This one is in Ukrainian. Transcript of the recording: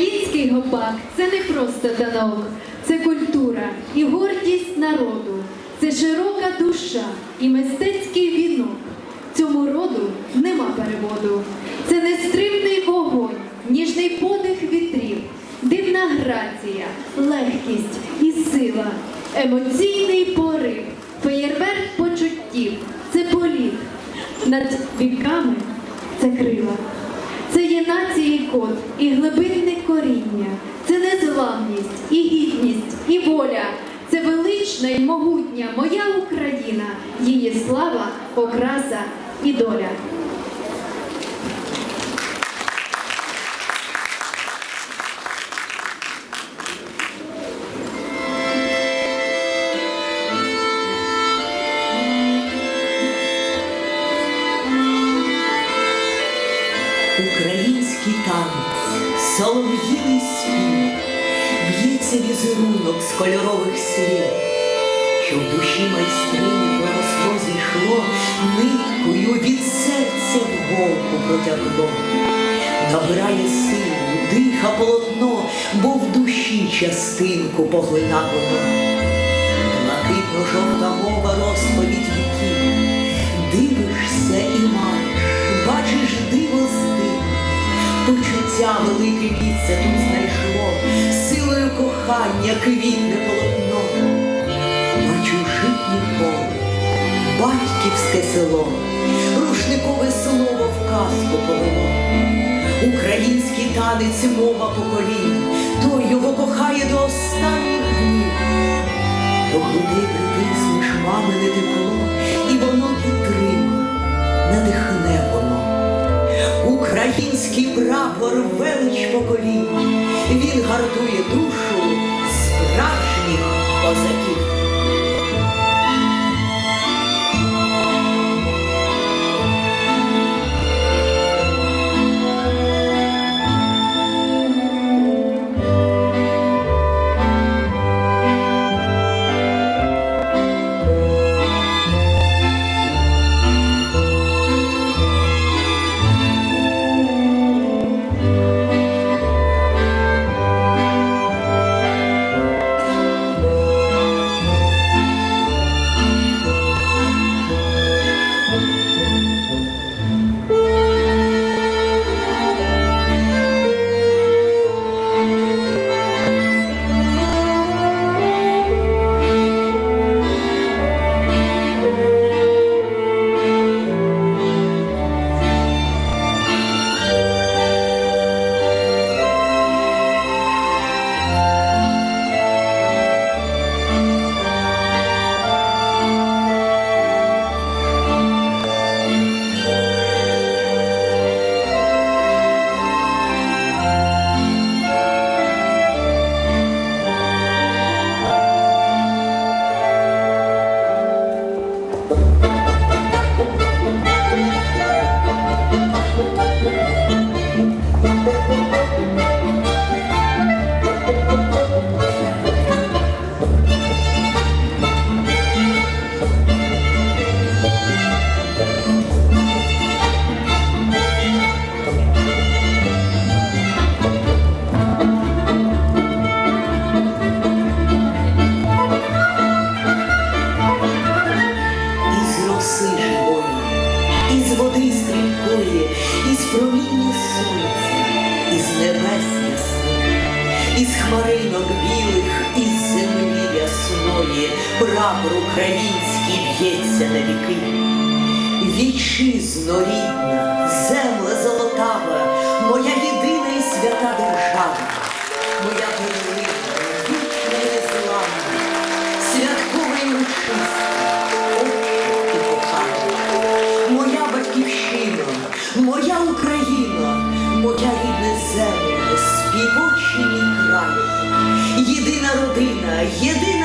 Український гопак це не просто танок, це культура і гордість народу, це широка душа і мистецький вінок. Цьому роду нема переводу. Це нестримний вогонь, ніжний подих вітрів, дивна грація, легкість і сила, емоційний порив, феєрверк почуттів, це політ. Над віками це крила. Це є нації код і глибинне коріння, це незламність і гідність, і воля, це велична і могутня моя Україна, її слава, окраса і доля. Солов'їний спів, в'ється візерунок з кольорових слів, що в душі майстрині поросло зійшло, ниткою від серця в голку протягло, набирає силу, диха полотно, бо в душі частинку поглина воно. Блакитно-жовта мова розповідь віків, дивишся і маєш, бачиш диво дивом. Велике місце тут знайшло, силою кохання квітне полотно. Бачу житнє поле, батьківське село, рушникове слово в казку повело. Український танець мова поколінь, той його кохає до останніх днів. До грудей притиснеш мамине тепло, і воно підтрима, надихне. Український прапор велич поколінь, він гартує душу справжніх козаків. Із небес із хмаринок білих, із землі ясної, прапор український б'ється на віки. Вітчизно рідна, земля золотава, моя єдина і свята держава, співочий